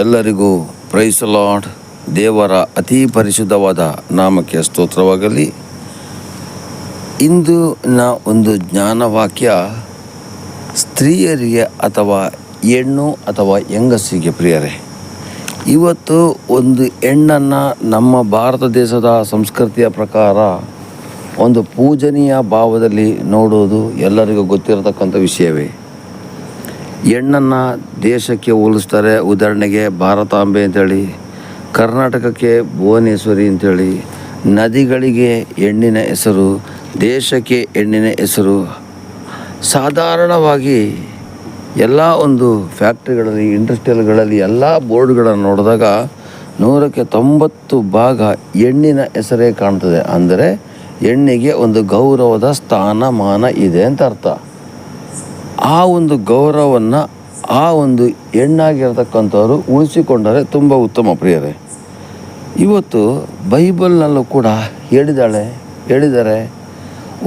ಎಲ್ಲರಿಗೂ price lord ದೇವರ ಅತಿ ಪರಿಶುದ್ಧವಾದ ನಾಮಕ್ಕೆ ಸ್ತೋತ್ರವಾಗಲಿ. ಇಂದು ನ ಒಂದು ಜ್ಞಾನವಾಕ್ಯ, ಸ್ತ್ರೀಯರಿಗೆ ಅಥವಾ ಹೆಣ್ಣು ಅಥವಾ ಹೆಂಗಸಿಗೆ ಪ್ರಿಯರೇ. ಇವತ್ತು ಒಂದು ಹೆಣ್ಣನ್ನು ನಮ್ಮ ಭಾರತ ದೇಶದ ಸಂಸ್ಕೃತಿಯ ಪ್ರಕಾರ ಒಂದು ಪೂಜನೀಯ ಭಾವದಲ್ಲಿ ನೋಡುವುದು ಎಲ್ಲರಿಗೂ ಗೊತ್ತಿರತಕ್ಕಂಥ ವಿಷಯವೇ. ಹೆಣ್ಣನ್ನು ದೇಶಕ್ಕೆ ಹೋಲಿಸ್ತಾರೆ. ಉದಾಹರಣೆಗೆ ಭಾರತಾಂಬೆ ಅಂತೇಳಿ, ಕರ್ನಾಟಕಕ್ಕೆ ಭುವನೇಶ್ವರಿ ಅಂತೇಳಿ, ನದಿಗಳಿಗೆ ಹೆಣ್ಣಿನ ಹೆಸರು, ದೇಶಕ್ಕೆ ಹೆಣ್ಣಿನ ಹೆಸರು. ಸಾಧಾರಣವಾಗಿ ಎಲ್ಲ ಒಂದು ಫ್ಯಾಕ್ಟ್ರಿಗಳಲ್ಲಿ, ಇಂಡಸ್ಟ್ರಿಯಲ್ಗಳಲ್ಲಿ ಎಲ್ಲ ಬೋರ್ಡ್ಗಳನ್ನು ನೋಡಿದಾಗ ನೂರಕ್ಕೆ ತೊಂಬತ್ತು ಭಾಗ ಹೆಣ್ಣಿನ ಹೆಸರೇ ಕಾಣ್ತದೆ. ಅಂದರೆ ಹೆಣ್ಣಿಗೆ ಒಂದು ಗೌರವದ ಸ್ಥಾನಮಾನ ಇದೆ ಅಂತ ಅರ್ಥ. ಆ ಒಂದು ಗೌರವವನ್ನು ಆ ಒಂದು ಹೆಣ್ಣಾಗಿರ್ತಕ್ಕಂಥವ್ರು ಉಳಿಸಿಕೊಂಡರೆ ತುಂಬ ಉತ್ತಮ ಪ್ರಿಯರೇ. ಇವತ್ತು ಬೈಬಲ್ನಲ್ಲೂ ಕೂಡ ಹೇಳಿದಾಳೆ, ಹೇಳಿದರೆ,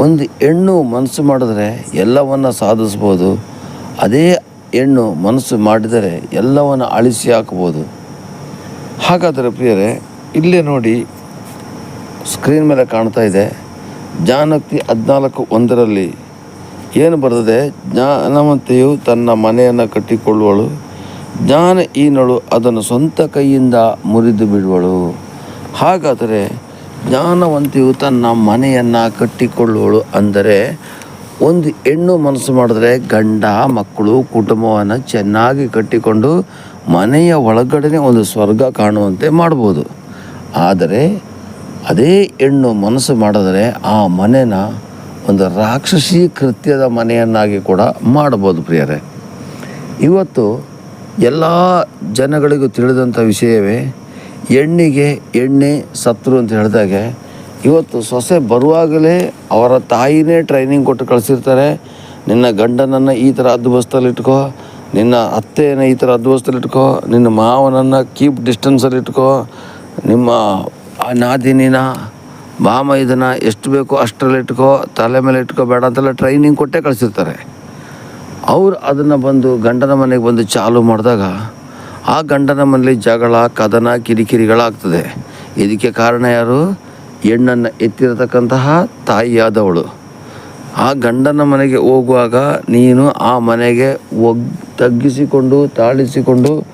ಒಂದು ಹೆಣ್ಣು ಮನಸ್ಸು ಮಾಡಿದರೆ ಎಲ್ಲವನ್ನು ಸಾಧಿಸ್ಬೋದು, ಅದೇ ಹೆಣ್ಣು ಮನಸ್ಸು ಮಾಡಿದರೆ ಎಲ್ಲವನ್ನು ಅಳಿಸಿ ಹಾಕ್ಬೋದು. ಹಾಗಾದರೆ ಪ್ರಿಯರೇ, ಇಲ್ಲೇ ನೋಡಿ ಸ್ಕ್ರೀನ್ ಮೇಲೆ ಕಾಣ್ತಾ ಇದೆ ಜಾನಕ್ತಿ ಹದಿನಾಲ್ಕು ಒಂದರಲ್ಲಿ ಏನು ಬರ್ತದೆ ಜ್ಞಾನವಂತೆಯು ತನ್ನ ಮನೆಯನ್ನು ಕಟ್ಟಿಕೊಳ್ಳುವಳು. ಜ್ಞಾನ ಈನಳು ಅದನ್ನು ಸ್ವಂತ ಕೈಯಿಂದ ಮುರಿದು ಬಿಡುವಳು. ಹಾಗಾದರೆ ಜ್ಞಾನವಂತೆಯು ತನ್ನ ಮನೆಯನ್ನು ಕಟ್ಟಿಕೊಳ್ಳುವಳು ಅಂದರೆ ಒಂದು ಹೆಣ್ಣು ಮನಸ್ಸು ಮಾಡಿದ್ರೆ ಗಂಡ, ಮಕ್ಕಳು, ಕುಟುಂಬವನ್ನು ಚೆನ್ನಾಗಿ ಕಟ್ಟಿಕೊಂಡು ಮನೆಯ ಒಳಗಡೆ ಒಂದು ಸ್ವರ್ಗ ಕಾಣುವಂತೆ ಮಾಡ್ಬೋದು. ಆದರೆ ಅದೇ ಹೆಣ್ಣು ಮನಸ್ಸು ಮಾಡಿದ್ರೆ ಆ ಮನೆನ ಒಂದು ರಾಕ್ಷಸಿ ಕೃತ್ಯದ ಮನೆಯನ್ನಾಗಿ ಕೂಡ ಮಾಡಬಹುದು ಪ್ರಿಯರೇ. ಇವತ್ತು ಎಲ್ಲ ಜನಗಳಿಗೂ ತಿಳಿದಂಥ ವಿಷಯವೇ ಹೆಣ್ಣಿಗೆ ಎಣ್ಣೆ ಸತ್ರು ಅಂತ ಹೇಳಿದಾಗೆ, ಇವತ್ತು ಸೊಸೆ ಬರುವಾಗಲೇ ಅವರ ತಾಯಿನೇ ಟ್ರೈನಿಂಗ್ ಕೊಟ್ಟು ಕಳಿಸಿರ್ತಾರೆ. ನಿನ್ನ ಗಂಡನನ್ನು ಈ ಥರ ಇಟ್ಕೋ, ನಿನ್ನ ಅತ್ತೆಯನ್ನು ಈ ಥರ ಇಟ್ಕೋ, ನಿನ್ನ ಮಾವನನ್ನು ಕೀಪ್ ಡಿಸ್ಟೆನ್ಸಲ್ಲಿ ಇಟ್ಕೋ, ನಿಮ್ಮ ನಾದಿನಿನ ಬಾಮ ಇದನ್ನು ಎಷ್ಟು ಬೇಕೋ ಅಷ್ಟರಲ್ಲಿ ಇಟ್ಕೋ, ತಲೆ ಮೇಲೆ ಇಟ್ಕೋ, ಬೇಡ ಅಂತೆಲ್ಲ ಟ್ರೈನಿಂಗ್ ಕೊಟ್ಟೇ ಕಳಿಸಿರ್ತಾರೆ. ಅವ್ರು ಅದನ್ನು ಬಂದು ಗಂಡನ ಮನೆಗೆ ಬಂದು ಚಾಲು ಮಾಡಿದಾಗ ಆ ಗಂಡನ ಮನೇಲಿ ಜಗಳ, ಕದನ, ಕಿರಿಕಿರಿಗಳಾಗ್ತದೆ. ಇದಕ್ಕೆ ಕಾರಣ ಯಾರು? ಹೆಣ್ಣನ್ನು ಎತ್ತಿರತಕ್ಕಂತಹ ತಾಯಿಯಾದವಳು. ಆ ಗಂಡನ ಮನೆಗೆ ಹೋಗುವಾಗ ನೀನು ಆ ಮನೆಗೆ ಒಗ್ ತಗ್ಗಿಸಿಕೊಂಡು, ತಾಳಿಸಿಕೊಂಡು,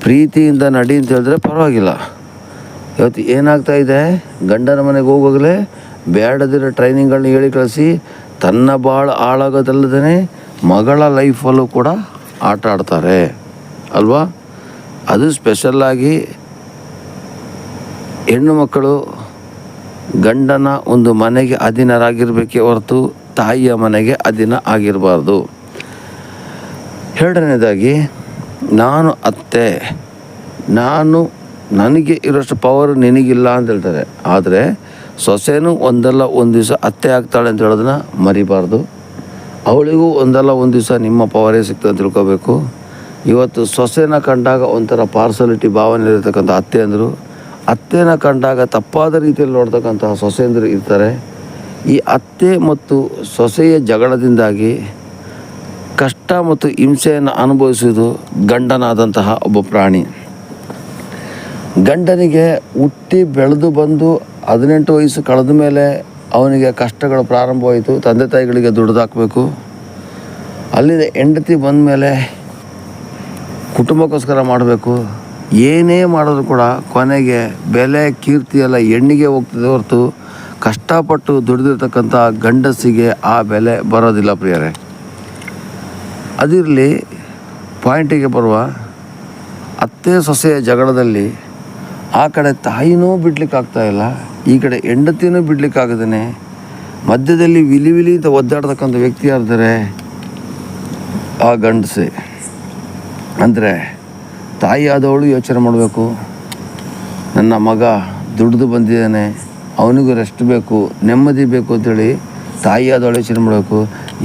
ಪ್ರೀತಿಯಿಂದ ನಡಿ ಅಂತ ಹೇಳಿದ್ರೆ ಪರವಾಗಿಲ್ಲ. ಇವತ್ತು ಏನಾಗ್ತಾ ಇದೆ? ಗಂಡನ ಮನೆಗೆ ಹೋಗುವಾಗಲೇ ಬೇಡದಿರೋ ಟ್ರೈನಿಂಗ್ಗಳನ್ನ ಹೇಳಿ ಕಳಿಸಿ, ತನ್ನ ಭಾಳ ಹಾಳಾಗೋದಲ್ಲದೇ ಮಗಳ ಲೈಫಲ್ಲೂ ಕೂಡ ಆಟ ಆಡ್ತಾರೆ. ಅಲ್ವಾ? ಅದು ಸ್ಪೆಷಲ್ಲಾಗಿ ಹೆಣ್ಣು ಮಕ್ಕಳು ಗಂಡನ ಒಂದು ಮನೆಗೆ ಅಧೀನರಾಗಿರ್ಬೇಕೇ ಹೊರತು ತಾಯಿಯ ಮನೆಗೆ ಅಧೀನ ಆಗಿರಬಾರ್ದು. ಎರಡನೇದಾಗಿ, ನಾನು ಅತ್ತೆ, ನಾನು ನನಗೆ ಇರೋಷ್ಟು ಪವರ್ ನಿನಗಿಲ್ಲ ಅಂತ ಹೇಳ್ತಾರೆ. ಆದರೆ ಸೊಸೆನೂ ಒಂದಲ್ಲ ಒಂದು ದಿವಸ ಅತ್ತೆ ಆಗ್ತಾಳೆ ಅಂತ ಹೇಳೋದನ್ನ ಮರಿಬಾರ್ದು. ಅವಳಿಗೂ ಒಂದಲ್ಲ ಒಂದು ದಿವಸ ನಿಮ್ಮ ಪವರೇ ಸಿಗ್ತದೆ ಅಂತ ತಿಳ್ಕೊಬೇಕು. ಇವತ್ತು ಸೊಸೆನ ಕಂಡಾಗ ಒಂಥರ ಪಾರ್ಸಲಿಟಿ ಭಾವನೆ ಇರತಕ್ಕಂಥ ಅತ್ತೆ ಅಂದರು. ಅತ್ತೆನ ಕಂಡಾಗ ತಪ್ಪಾದ ರೀತಿಯಲ್ಲಿ ನೋಡ್ತಕ್ಕಂತಹ ಸೊಸೆಂದರು ಇರ್ತಾರೆ. ಈ ಅತ್ತೆ ಮತ್ತು ಸೊಸೆಯ ಜಗಳದಿಂದಾಗಿ ಕಷ್ಟ ಮತ್ತು ಹಿಂಸೆಯನ್ನು ಅನುಭವಿಸುವುದು ಗಂಡನಾದಂತಹ ಒಬ್ಬ ಪ್ರಾಣಿ. ಗಂಡನಿಗೆ ಹುಟ್ಟಿ ಬೆಳೆದು ಬಂದು ಹದಿನೆಂಟು ವಯಸ್ಸು ಕಳೆದ ಮೇಲೆ ಅವನಿಗೆ ಕಷ್ಟಗಳು ಪ್ರಾರಂಭವಾಯಿತು. ತಂದೆ ತಾಯಿಗಳಿಗೆ ದುಡ್ದಾಕಬೇಕು ಅಲ್ಲಿಂದ ಹೆಂಡತಿ ಬಂದ ಮೇಲೆ ಕುಟುಂಬಕ್ಕೋಸ್ಕರ ಮಾಡಬೇಕು. ಏನೇ ಮಾಡಿದ್ರು ಕೂಡ ಕೊನೆಗೆ ಬೆಲೆ, ಕೀರ್ತಿ ಎಲ್ಲ ಹೆಣ್ಣಿಗೆ ಹೋಗ್ತದೆ ಹೊರತು ಕಷ್ಟಪಟ್ಟು ದುಡಿದಿರ್ತಕ್ಕಂಥ ಗಂಡಸಿಗೆ ಆ ಬೆಲೆ ಬರೋದಿಲ್ಲ ಪ್ರಿಯರೇ. ಅದಿರಲಿ ಪಾಯಿಂಟಿಗೆ ಬರುವ ಅತ್ತೆ ಸೊಸೆಯ ಜಗಳದಲ್ಲಿ ಆ ಕಡೆ ತಾಯಿನೂ ಬಿಡ್ಲಿಕ್ಕೆ ಆಗ್ತಾ ಇಲ್ಲ, ಈ ಕಡೆ ಹೆಂಡತಿನೂ ಬಿಡ್ಲಿಕ್ಕೆ ಆಗದೇನೆ. ಮಧ್ಯದಲ್ಲಿ ವಿಲಿ ವಿಲಿ ಅಂತ ಒದ್ದಾಡ್ತಕ್ಕಂಥ ವ್ಯಕ್ತಿ ಯಾರ್ದರೆ ಆ ಗಂಡಸೆ. ಅಂದರೆ ತಾಯಿ ಆದವಳು ಯೋಚನೆ ಮಾಡಬೇಕು. ನನ್ನ ಮಗ ದುಡ್ದು ಬಂದಿದ್ದಾನೆ, ಅವನಿಗೂ ರೆಸ್ಟ್ ಬೇಕು, ನೆಮ್ಮದಿ ಬೇಕು ಅಂತೇಳಿ ತಾಯಿ ಆದವಳು ಯೋಚನೆ ಮಾಡಬೇಕು.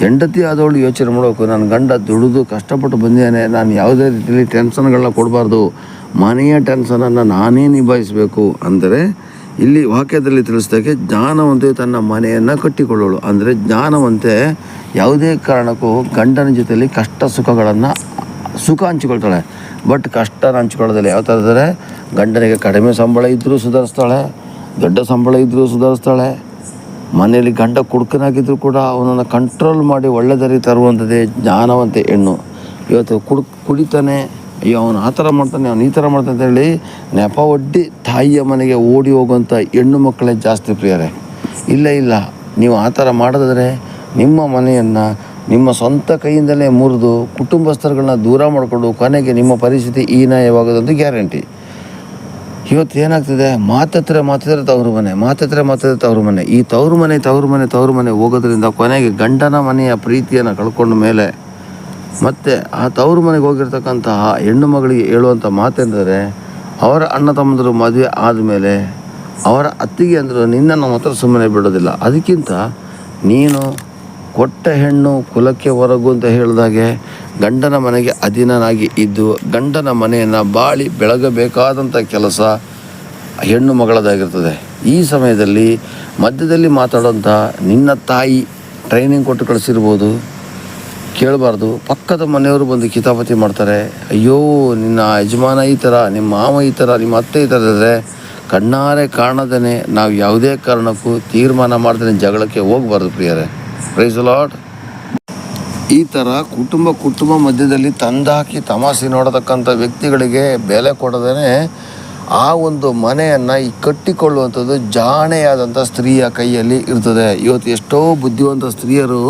ಹೆಂಡತಿ ಆದವಳು ಯೋಚನೆ ಮಾಡಬೇಕು. ನನ್ನ ಗಂಡ ದುಡಿದು ಕಷ್ಟಪಟ್ಟು ಬಂದಿದ್ದಾನೆ, ನಾನು ಯಾವುದೇ ರೀತಿಯಲ್ಲಿ ಟೆನ್ಷನ್ಗಳನ್ನ ಕೊಡಬಾರ್ದು. ಮನೆಯ ಟೆನ್ಷನನ್ನು ನಾನೇ ನಿಭಾಯಿಸಬೇಕು ಅಂದರೆ ಇಲ್ಲಿ ವಾಕ್ಯದಲ್ಲಿ ತಿಳಿಸಿದಾಗೆ ಜ್ಞಾನವಂತೆ ತನ್ನ ಮನೆಯನ್ನು ಕಟ್ಟಿಕೊಳ್ಳೋಳು. ಅಂದರೆ ಜ್ಞಾನವಂತೆ ಯಾವುದೇ ಕಾರಣಕ್ಕೂ ಗಂಡನ ಜೊತೆಯಲ್ಲಿ ಕಷ್ಟ ಸುಖಗಳನ್ನು ಸುಖ ಹಂಚಿಕೊಳ್ತಾಳೆ. ಬಟ್ ಕಷ್ಟನ ಹಂಚ್ಕೊಳ್ಳೋದಿಲ್ಲ ಯಾವ ಥರ ಅಂದರೆ ಗಂಡನಿಗೆ ಕಡಿಮೆ ಸಂಬಳ ಇದ್ದರೂ ಸುಧಾರಿಸ್ತಾಳೆ, ದೊಡ್ಡ ಸಂಬಳ ಇದ್ದರೂ ಸುಧಾರಿಸ್ತಾಳೆ. ಮನೆಯಲ್ಲಿ ಗಂಡ ಕುಡ್ಕನಾಗಿದ್ದರೂ ಕೂಡ ಅವನನ್ನು ಕಂಟ್ರೋಲ್ ಮಾಡಿ ಒಳ್ಳೆ ತರುವಂಥದ್ದೇ ಜ್ಞಾನವಂತೆ ಹೆಣ್ಣು. ಇವತ್ತು ಕುಡ್, ಕುಡಿತಾನೆ ಅಯ್ಯೋ, ಅವನು ಆ ಥರ ಮಾಡ್ತಾನೆ, ಅವ್ನು ಈ ಥರ ಮಾಡ್ತಾನೆ ಅಂತೇಳಿ ನೆಪ ಒಡ್ಡಿ ತಾಯಿಯ ಮನೆಗೆ ಓಡಿ ಹೋಗುವಂಥ ಹೆಣ್ಣು ಮಕ್ಕಳೇ ಜಾಸ್ತಿ ಪ್ರಿಯರೇ. ಇಲ್ಲ ಇಲ್ಲ, ನೀವು ಆ ಥರ ಮಾಡಿದ್ರೆ ನಿಮ್ಮ ಮನೆಯನ್ನು ನಿಮ್ಮ ಸ್ವಂತ ಕೈಯಿಂದಲೇ ಮುರಿದು ಕುಟುಂಬಸ್ಥರುಗಳನ್ನ ದೂರ ಮಾಡಿಕೊಂಡು ಕೊನೆಗೆ ನಿಮ್ಮ ಪರಿಸ್ಥಿತಿ ಹೀನಾಯವಾಗೋದಂತೂ ಗ್ಯಾರಂಟಿ. ಇವತ್ತು ಏನಾಗ್ತಿದೆ? ಮಾತತ್ರ ಮಾತಿದ್ರೆ ತವರು ಮನೆ, ಮಾತತ್ರ ಮಾತಿದ್ರೆ ತವರು ಮನೆ. ಈ ತವರು ಮನೆ ತವರು ಮನೆ ತವರು ಮನೆ ಹೋಗೋದ್ರಿಂದ ಕೊನೆಗೆ ಗಂಡನ ಮನೆಯ ಪ್ರೀತಿಯನ್ನು ಕಳ್ಕೊಂಡ ಮೇಲೆ ಮತ್ತೆ ಆ ತವರು ಮನೆಗೆ ಹೋಗಿರ್ತಕ್ಕಂತಹ ಹೆಣ್ಣು ಮಗಳಿಗೆ ಹೇಳುವಂಥ ಮಾತೆಂದರೆ, ಅವರ ಅಣ್ಣ ತಮ್ಮಂದರು ಮದುವೆ ಆದಮೇಲೆ ಅವರ ಅತ್ತಿಗೆ ಅಂದರು ನಿನ್ನನ್ನು ಮಾತ್ರ ಸುಮ್ಮನೆ ಬಿಡೋದಿಲ್ಲ. ಅದಕ್ಕಿಂತ ನೀನು ಕೊಟ್ಟ ಹೆಣ್ಣು ಕುಲಕ್ಕೆ ಹೊರಗು ಅಂತ ಹೇಳಿದಾಗೆ ಗಂಡನ ಮನೆಗೆ ಅಧೀನನಾಗಿ ಇದ್ದು, ಗಂಡನ ಮನೆಯನ್ನು ಬಾಳಿ ಬೆಳಗಬೇಕಾದಂಥ ಕೆಲಸ ಹೆಣ್ಣು ಮಗಳದಾಗಿರ್ತದೆ. ಈ ಸಮಯದಲ್ಲಿ ಮಧ್ಯದಲ್ಲಿ ಮಾತಾಡೋಂಥ ನಿನ್ನ ತಾಯಿ ಟ್ರೈನಿಂಗ್ ಕೊಟ್ಟು ಕಳಿಸಿರ್ಬೋದು. ಕೇಳಬಾರ್ದು. ಪಕ್ಕದ ಮನೆಯವರು ಬಂದು ಕಿತಾಪತಿ ಮಾಡ್ತಾರೆ. ಅಯ್ಯೋ, ನಿನ್ನ ಯಜಮಾನ ಈ ಥರ, ನಿಮ್ಮ ಮಾವ ಈ ಥರ, ನಿಮ್ಮ ಅತ್ತೆ ಈ ಥರ ಇದ್ದರೆ. ಕಣ್ಣಾರೆ ಕಾಣದೇ ನಾವು ಯಾವುದೇ ಕಾರಣಕ್ಕೂ ತೀರ್ಮಾನ ಮಾಡ್ದೇ ಜಗಳಕ್ಕೆ ಹೋಗಬಾರ್ದು ಪ್ರಿಯರೇ. ಪ್ರೈಸ್ ಲಾಡ್ ಈ ಥರ ಕುಟುಂಬ ಕುಟುಂಬ ಮಧ್ಯದಲ್ಲಿ ತಂದಾಕಿ ತಮಾಷೆ ನೋಡತಕ್ಕಂಥ ವ್ಯಕ್ತಿಗಳಿಗೆ ಬೆಲೆ ಕೊಡದೇ ಆ ಒಂದು ಮನೆಯನ್ನು ಈ ಕಟ್ಟಿಕೊಳ್ಳುವಂಥದ್ದು ಜಾಣೆಯಾದಂಥ ಸ್ತ್ರೀಯ ಕೈಯಲ್ಲಿ ಇರ್ತದೆ. ಇವತ್ತು ಎಷ್ಟೋ ಬುದ್ಧಿವಂತ ಸ್ತ್ರೀಯರು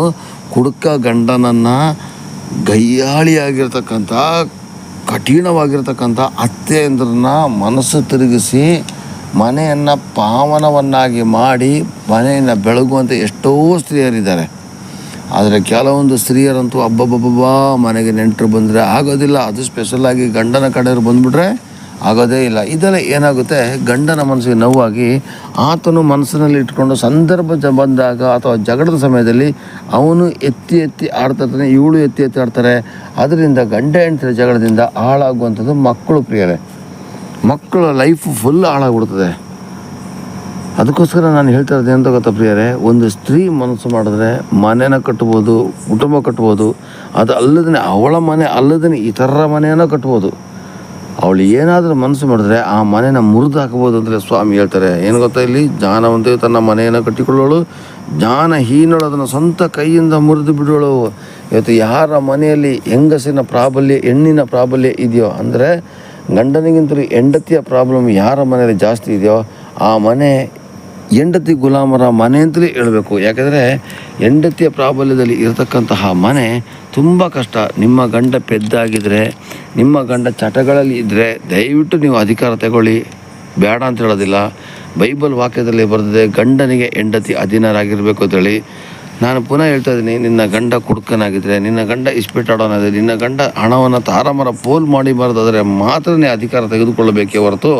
ಕುಡುಕ ಗಂಡನನ್ನು ಗಯ್ಯಾಳಿಯಾಗಿರ್ತಕ್ಕಂಥ ಕಠಿಣವಾಗಿರ್ತಕ್ಕಂಥ ಅತ್ತೆಯಂದ್ರನ್ನ ಮನಸ್ಸು ತಿರುಗಿಸಿ ಮನೆಯನ್ನು ಪಾವನವನ್ನಾಗಿ ಮಾಡಿ ಮನೆಯನ್ನು ಬೆಳಗುವಂಥ ಎಷ್ಟೋ ಸ್ತ್ರೀಯರಿದ್ದಾರೆ. ಆದರೆ ಕೆಲವೊಂದು ಸ್ತ್ರೀಯರಂತೂ ಹಬ್ಬಬ್ಬಬ್ಬಾ ಮನೆಗೆ ನೆಂಟರು ಬಂದರೆ ಆಗೋದಿಲ್ಲ. ಅದು ಸ್ಪೆಷಲಾಗಿ ಗಂಡನ ಕಡೆಯವರು ಬಂದುಬಿಟ್ರೆ ಆಗೋದೇ ಇಲ್ಲ. ಇದೆಲ್ಲ ಏನಾಗುತ್ತೆ? ಗಂಡನ ಮನಸ್ಸಿಗೆ ನೋವಾಗಿ ಆತನು ಮನಸ್ಸಿನಲ್ಲಿ ಇಟ್ಕೊಂಡು ಸಂದರ್ಭ ಬಂದಾಗ ಅಥವಾ ಜಗಳದ ಸಮಯದಲ್ಲಿ ಅವನು ಎತ್ತಿ ಎತ್ತಿ ಆಡ್ತಿರ್ತಾನೆ ಇವಳು ಎತ್ತಿ ಎತ್ತಿ ಆಡ್ತಾರೆ. ಅದರಿಂದ ಗಂಡ ಹೆಂಡ್ತಿರ ಜಗಳದಿಂದ ಹಾಳಾಗುವಂಥದ್ದು ಮಕ್ಕಳು ಪ್ರಿಯರೇ. ಮಕ್ಕಳ ಲೈಫ್ ಫುಲ್ ಹಾಳಾಗ್ಬಿಡ್ತದೆ. ಅದಕ್ಕೋಸ್ಕರ ನಾನು ಹೇಳ್ತಾ ಇರೋದು ಎಂತ ಗೊತ್ತಾ ಪ್ರಿಯರೇ? ಒಂದು ಸ್ತ್ರೀ ಮನಸ್ಸು ಮಾಡಿದ್ರೆ ಮನೆನ ಕಟ್ಬೋದು, ಕುಟುಂಬ ಕಟ್ಬೋದು, ಅದು ಅಲ್ಲದೇ ಅವಳ ಮನೆ ಅಲ್ಲದೇ ಇತರ ಮನೆಯನ್ನು ಕಟ್ಬೋದು. ಅವಳು ಏನಾದರೂ ಮನಸ್ಸು ಮಾಡಿದ್ರೆ ಆ ಮನೆನ ಮುರಿದು ಹಾಕಬಹುದು ಅಂದರೆ ಸ್ವಾಮಿ ಹೇಳ್ತಾರೆ. ಏನು ಗೊತ್ತಾ ಇಲ್ಲಿ? ಜ್ಞಾನವಂತೆಯು ತನ್ನ ಮನೆಯನ್ನು ಕಟ್ಟಿಕೊಳ್ಳೋಳು. ಜ್ಞಾನಹೀನಳು ಅದನ್ನು ಸ್ವಂತ ಕೈಯಿಂದ ಮುರಿದು ಬಿಡೋಳು. ಇವತ್ತು ಯಾರ ಮನೆಯಲ್ಲಿ ಹೆಂಗಸಿನ ಪ್ರಾಬಲ್ಯ, ಹೆಣ್ಣಿನ ಪ್ರಾಬಲ್ಯ ಇದೆಯೋ, ಅಂದರೆ ಗಂಡನಿಗಿಂತಲೂ ಹೆಂಡತಿಯ ಪ್ರಾಬ್ಲಮ್ ಯಾರ ಮನೆಯಲ್ಲಿ ಜಾಸ್ತಿ ಇದೆಯೋ, ಆ ಮನೆ ಹೆಂಡತಿ ಗುಲಾಮರ ಮನೆ ಅಂತಲೇ ಹೇಳಬೇಕು. ಯಾಕೆಂದರೆ ಹೆಂಡತಿಯ ಪ್ರಾಬಲ್ಯದಲ್ಲಿ ಇರತಕ್ಕಂತಹ ಮನೆ ತುಂಬ ಕಷ್ಟ. ನಿಮ್ಮ ಗಂಡ ಪೆದ್ದಾಗಿದ್ದರೆ ನಿಮ್ಮ ಗಂಡ ಚಟಗಳಲ್ಲಿ ಇದ್ದರೆ ದಯವಿಟ್ಟು ನೀವು ಅಧಿಕಾರ ತಗೊಳ್ಳಿ. ಬೇಡ ಅಂತ ಹೇಳೋದಿಲ್ಲ. ಬೈಬಲ್ ವಾಕ್ಯದಲ್ಲಿ ಬರೆದಿದೆ, ಗಂಡನಿಗೆ ಹೆಂಡತಿ ಅಧೀನರಾಗಿರಬೇಕು ಅಂತೇಳಿ ನಾನು ಪುನಃ ಹೇಳ್ತಾ ಇದ್ದೀನಿ, ನಿನ್ನ ಗಂಡ ಕುಡುಕನಾಗಿದ್ದರೆ ನಿನ್ನ ಗಂಡ ಇಸ್ಪೀಟಾಡೋನಾದ್ರೆ ನಿನ್ನ ಗಂಡ ಹಣವನ್ನು ತಾರಮರ ಪೋಲ್ ಮಾಡಬಾರ್ದಾದರೆ ಮಾತ್ರ ನೀ ಅಧಿಕಾರ ತೆಗೆದುಕೊಳ್ಳಬೇಕೇ ಹೊರತು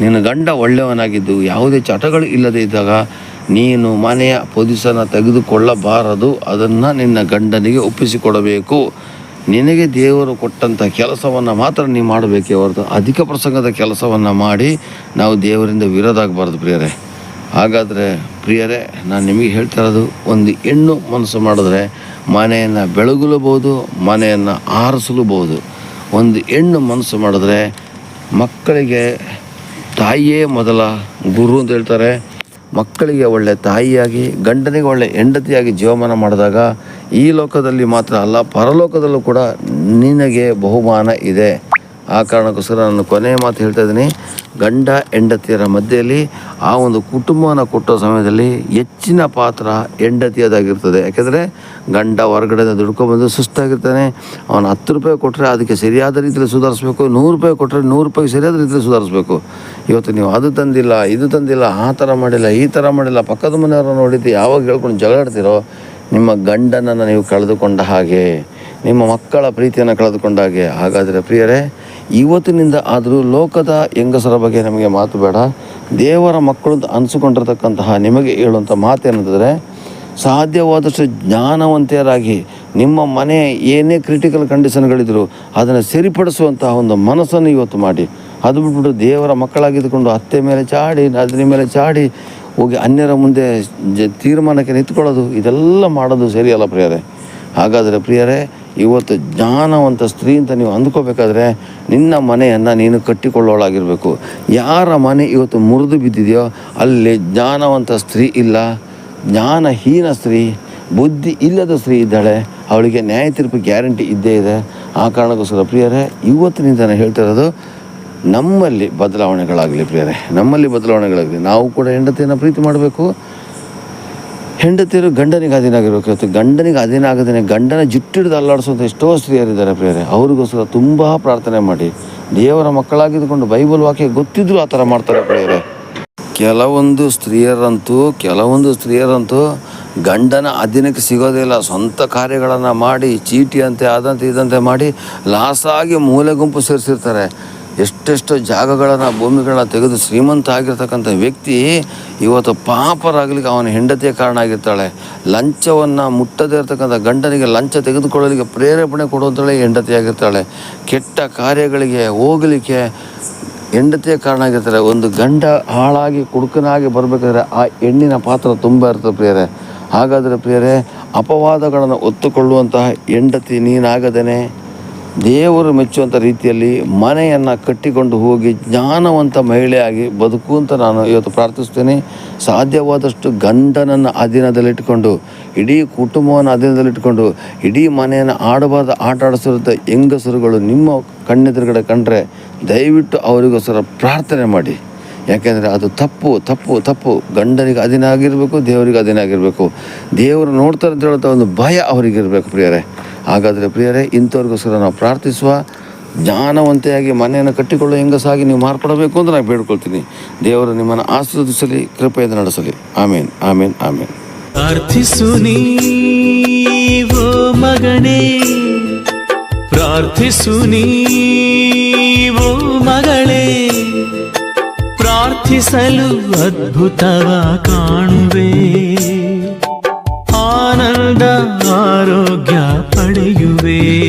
ನಿನ್ನ ಗಂಡ ಒಳ್ಳೆಯವನಾಗಿದ್ದು ಯಾವುದೇ ಚಟಗಳು ಇಲ್ಲದೇ ಇದ್ದಾಗ ನೀನು ಮನೆಯ ಪೊಸಿಷನ್ನ ತೆಗೆದುಕೊಳ್ಳಬಾರದು. ಅದನ್ನು ನಿನ್ನ ಗಂಡನಿಗೆ ಒಪ್ಪಿಸಿಕೊಡಬೇಕು. ನಿನಗೆ ದೇವರು ಕೊಟ್ಟಂಥ ಕೆಲಸವನ್ನು ಮಾತ್ರ ನೀವು ಮಾಡಬೇಕೇ ಹೊರತು ಅಧಿಕ ಪ್ರಸಂಗದ ಕೆಲಸವನ್ನು ಮಾಡಿ ನಾವು ದೇವರಿಂದ ವಿರೋಧ ಆಗಬಾರ್ದು ಪ್ರಿಯರೇ. ಹಾಗಾದರೆ ಪ್ರಿಯರೇ, ನಾನು ನಿಮಗೆ ಹೇಳ್ತಾ ಇರೋದು ಒಂದು ಹೆಣ್ಣು ಮನಸ್ಸು ಮಾಡಿದ್ರೆ ಮನೆಯನ್ನು ಬೆಳಗಲೂಬಹುದು, ಮನೆಯನ್ನು ಆರಿಸಲೂಬಹುದು. ಒಂದು ಹೆಣ್ಣು ಮನಸ್ಸು ಮಾಡಿದ್ರೆ ಮಕ್ಕಳಿಗೆ ತಾಯಿಯೇ ಮೊದಲ ಗುರು ಅಂತ ಹೇಳ್ತಾರೆ. ಮಕ್ಕಳಿಗೆ ಒಳ್ಳೆ ತಾಯಿಯಾಗಿ, ಗಂಡನಿಗೆ ಒಳ್ಳೆ ಹೆಂಡತಿಯಾಗಿ ಜೀವಮಾನ ಮಾಡಿದಾಗ ಈ ಲೋಕದಲ್ಲಿ ಮಾತ್ರ ಅಲ್ಲ, ಪರಲೋಕದಲ್ಲೂ ಕೂಡ ನಿನಗೆ ಬಹುಮಾನ ಇದೆ. ಆ ಕಾರಣಕ್ಕೋಸ್ಕರ ನಾನು ಕೊನೆಯ ಮಾತು ಹೇಳ್ತಾ ಇದ್ದೀನಿ. ಗಂಡ ಹೆಂಡತಿಯರ ಮಧ್ಯೆಯಲ್ಲಿ ಆ ಒಂದು ಕುಟುಂಬವನ್ನು ಕೊಟ್ಟೋ ಸಮಯದಲ್ಲಿ ಹೆಚ್ಚಿನ ಪಾತ್ರ ಹೆಂಡತಿಯದಾಗಿರ್ತದೆ. ಯಾಕೆಂದರೆ ಗಂಡ ಹೊರಗಡೆಯಿಂದ ದುಡ್ಕೊಬಂದು ಸುಸ್ತಾಗಿರ್ತಾನೆ. ಅವನು ಹತ್ತು ರೂಪಾಯಿ ಕೊಟ್ಟರೆ ಅದಕ್ಕೆ ಸರಿಯಾದ ರೀತಿಯಲ್ಲಿ ಸುಧಾರಿಸ್ಬೇಕು. ನೂರು ರೂಪಾಯಿ ಕೊಟ್ಟರೆ ನೂರು ರೂಪಾಯಿ ಸರಿಯಾದ ರೀತಿಯಲ್ಲಿ ಸುಧಾರಿಸ್ಬೇಕು. ಇವತ್ತು ನೀವು ಅದು ತಂದಿಲ್ಲ, ಇದು ತಂದಿಲ್ಲ, ಆ ಥರ ಮಾಡಿಲ್ಲ, ಈ ಥರ ಮಾಡಿಲ್ಲ, ಪಕ್ಕದ ಮನೆಯವ್ರನ್ನ ನೋಡಿದ್ದು ಯಾವಾಗ ಹೇಳ್ಕೊಂಡು ಜಗಳಾಡ್ತಿರೋ, ನಿಮ್ಮ ಗಂಡನನ್ನು ನೀವು ಕಳೆದುಕೊಂಡ ಹಾಗೆ, ನಿಮ್ಮ ಮಕ್ಕಳ ಪ್ರೀತಿಯನ್ನು ಕಳೆದುಕೊಂಡ ಹಾಗೆ. ಹಾಗಾದರೆ ಪ್ರಿಯರೇ ಇವತ್ತಿನಿಂದ ಆದರೂ ಲೋಕದ ಹೆಂಗಸರ ಬಗ್ಗೆ ನಮಗೆ ಮಾತು ಬೇಡ. ದೇವರ ಮಕ್ಕಳು ಅಂತ ಅನಿಸಿಕೊಂಡಿರ್ತಕ್ಕಂತಹ ನಿಮಗೆ ಹೇಳುವಂಥ ಮಾತೇನೆಂದರೆ ಸಾಧ್ಯವಾದಷ್ಟು ಜ್ಞಾನವಂತೆಯರಾಗಿ ನಿಮ್ಮ ಮನೆ ಏನೇ ಕ್ರಿಟಿಕಲ್ ಕಂಡೀಷನ್ಗಳಿದ್ರು ಅದನ್ನು ಸರಿಪಡಿಸುವಂತಹ ಒಂದು ಮನಸ್ಸನ್ನು ಇವತ್ತು ಮಾಡಿ. ಅದು ಬಿಟ್ಬಿಟ್ಟು ದೇವರ ಮಕ್ಕಳಾಗಿದ್ದುಕೊಂಡು ಅತ್ತೆ ಮೇಲೆ ಚಾಡಿ, ಅದ್ರ ಮೇಲೆ ಚಾಡಿ ಹೋಗಿ ಅನ್ಯರ ಮುಂದೆ ಜ ತೀರ್ಮಾನಕ್ಕೆ ನಿಂತ್ಕೊಳ್ಳೋದು, ಇದೆಲ್ಲ ಮಾಡೋದು ಸರಿಯಲ್ಲ ಪ್ರಿಯರೇ. ಹಾಗಾದರೆ ಪ್ರಿಯರೇ ಇವತ್ತು ಜ್ಞಾನವಂತ ಸ್ತ್ರೀ ಅಂತ ನೀವು ಅಂದ್ಕೋಬೇಕಾದ್ರೆ ನಿನ್ನ ಮನೆಯನ್ನು ನೀನು ಕಟ್ಟಿಕೊಳ್ಳೋಳಾಗಿರಬೇಕು. ಯಾರ ಮನೆ ಇವತ್ತು ಮುರಿದು ಬಿದ್ದಿದೆಯೋ ಅಲ್ಲಿ ಜ್ಞಾನವಂತ ಸ್ತ್ರೀ ಇಲ್ಲ. ಜ್ಞಾನಹೀನ ಸ್ತ್ರೀ, ಬುದ್ಧಿ ಇಲ್ಲದ ಸ್ತ್ರೀ ಇದ್ದಾಳೆ. ಅವಳಿಗೆ ನ್ಯಾಯ ತೀರ್ಪು ಗ್ಯಾರಂಟಿ ಇದ್ದೇ ಇದೆ. ಆ ಕಾರಣಕ್ಕೋಸ್ಕರ ಪ್ರಿಯರೇ ಇವತ್ತಿನಿಂದ ನಾನು ಹೇಳ್ತಾ ಇರೋದು, ನಮ್ಮಲ್ಲಿ ಬದಲಾವಣೆಗಳಾಗಲಿ ಪ್ರಿಯರೇ, ನಮ್ಮಲ್ಲಿ ಬದಲಾವಣೆಗಳಾಗಲಿ ನಾವು ಕೂಡ ಹೆಂಡತಿಯನ್ನು ಪ್ರೀತಿ ಮಾಡಬೇಕು. ಹೆಂಡತಿಯರು ಗಂಡನಿಗೆ ಅಧೀನ ಆಗಿರಬೇಕು. ಗಂಡನಿಗೆ ಅಧೀನ ಆಗದೇನೆ ಗಂಡನ ಜುಟ್ಟಿಡಿದು ಅಲ್ಲಾಡಿಸುವಂಥ ಎಷ್ಟೋ ಸ್ತ್ರೀಯರಿದ್ದಾರೆ ಪ್ರೇರೆ ಅವ್ರಿಗೋಸ್ಕರ ತುಂಬ ಪ್ರಾರ್ಥನೆ ಮಾಡಿ. ದೇವರ ಮಕ್ಕಳಾಗಿದ್ದುಕೊಂಡು ಬೈಬಲ್ ವಾಕ್ಯ ಗೊತ್ತಿದ್ರು ಆ ಥರ ಮಾಡ್ತಾರೆ ಪ್ರೇರೆ ಕೆಲವೊಂದು ಸ್ತ್ರೀಯರಂತೂ ಕೆಲವೊಂದು ಸ್ತ್ರೀಯರಂತೂ ಗಂಡನ ಅಧೀನಕ್ಕೆ ಸಿಗೋದಿಲ್ಲ ಸ್ವಂತ ಕಾರ್ಯಗಳನ್ನು ಮಾಡಿ ಚೀಟಿ ಅಂತೆ ಅದಂತೆ ಇದಂತೆ ಮಾಡಿ ಲಾಸಾಗಿ ಮೂಲೆ ಗುಂಪು ಸೇರಿಸಿರ್ತಾರೆ. ಎಷ್ಟೆಷ್ಟು ಜಾಗಗಳನ್ನು, ಭೂಮಿಗಳನ್ನ ತೆಗೆದು ಶ್ರೀಮಂತ ಆಗಿರ್ತಕ್ಕಂಥ ವ್ಯಕ್ತಿ ಇವತ್ತು ಪಾಪರಾಗಲಿಕ್ಕೆ ಅವನ ಹೆಂಡತಿಯ ಕಾರಣ ಆಗಿರ್ತಾಳೆ. ಲಂಚವನ್ನು ಮುಟ್ಟದೇ ಇರತಕ್ಕಂಥ ಗಂಡನಿಗೆ ಲಂಚ ತೆಗೆದುಕೊಳ್ಳಲಿಕ್ಕೆ ಪ್ರೇರೇಪಣೆ ಕೊಡುವಂಥಳೆ ಹೆಂಡತಿಯಾಗಿರ್ತಾಳೆ ಕೆಟ್ಟ ಕಾರ್ಯಗಳಿಗೆ ಹೋಗಲಿಕ್ಕೆ ಹೆಂಡತಿಯ ಕಾರಣ ಆಗಿರ್ತಾರೆ. ಒಂದು ಗಂಡ ಹಾಳಾಗಿ ಕುಡುಕನಾಗಿ ಬರಬೇಕಾದ್ರೆ ಆ ಹೆಣ್ಣಿನ ಪಾತ್ರ ತುಂಬ ಇರ್ತದೆ ಪ್ರಿಯರೇ. ಹಾಗಾದರೆ ಪ್ರಿಯರೇ, ಅಪವಾದಗಳನ್ನು ಒತ್ತುಕೊಳ್ಳುವಂತಹ ಹೆಂಡತಿ ನೀನಾಗದೇನೆ. ದೇವರು ಮೆಚ್ಚುವಂಥ ರೀತಿಯಲ್ಲಿ ಮನೆಯನ್ನು ಕಟ್ಟಿಕೊಂಡು ಹೋಗಿ ಜ್ಞಾನವಂತ ಮಹಿಳೆಯಾಗಿ ಬದುಕು ಅಂತ ನಾನು ಇವತ್ತು ಪ್ರಾರ್ಥಿಸ್ತೇನೆ ಸಾಧ್ಯವಾದಷ್ಟು ಗಂಡನನ್ನು ಅಧೀನದಲ್ಲಿಟ್ಟುಕೊಂಡು ಇಡೀ ಕುಟುಂಬವನ್ನು ಅಧೀನದಲ್ಲಿಟ್ಟುಕೊಂಡು ಇಡೀ ಮನೆಯನ್ನು ಆಡಬಾರ್ದು, ಆಟ ಆಡಿಸಿರುವಂಥ ಹೆಂಗಸರುಗಳು ನಿಮ್ಮ ಕಣ್ಣೆದುರುಗಡೆ ಕಂಡ್ರೆ ದಯವಿಟ್ಟು ಅವರಿಗೋಸ್ಕರ ಪ್ರಾರ್ಥನೆ ಮಾಡಿ. ಯಾಕೆಂದರೆ ಅದು ತಪ್ಪು ತಪ್ಪು ತಪ್ಪು. ಗಂಡನಿಗೆ ಅಧೀನ ಆಗಿರಬೇಕು ದೇವರಿಗೆ ಅಧೀನ ಆಗಿರಬೇಕು ದೇವರು ನೋಡ್ತಾರೆ ಅಂತ ಹೇಳ್ತಾ ಒಂದು ಭಯ ಅವರಿಗಿರಬೇಕು ಪ್ರಿಯರೇ. ಹಾಗಾದರೆ ಪ್ರಿಯರೇ, ಇಂಥವ್ರಿಗೋಸ್ಕರ ನಾವು ಪ್ರಾರ್ಥಿಸುವ ಜ್ಞಾನವಂತೆಯಾಗಿ ಮನೆಯನ್ನು ಕಟ್ಟಿಕೊಳ್ಳೋ ಹೆಂಗಸಾಗಿ ನೀವು ಮಾರ್ಪಡಬೇಕು ಅಂತ ನಾನು ಬೇಡ್ಕೊಳ್ತೀನಿ. ದೇವರು ನಿಮ್ಮನ್ನು ಆಶೀರ್ವದಿಸಲಿ, ಕೃಪೆಯಿಂದ ನಡೆಸಲಿ. ಆಮೇನ್ ಆಮೇನ್ ಆಮೇನ್. ಪ್ರಾರ್ಥಿಸು ನೀವೋ ಮಗನೇ. ಪ್ರಾರ್ಥಿಸು ಮಗಳೇ. ಸಾಧಿಸಲು ಅದ್ಭುತವ ಕಾಣುವೆ. ಆನಂದ ಆರೋಗ್ಯ ಪಡೆಯುವೆ.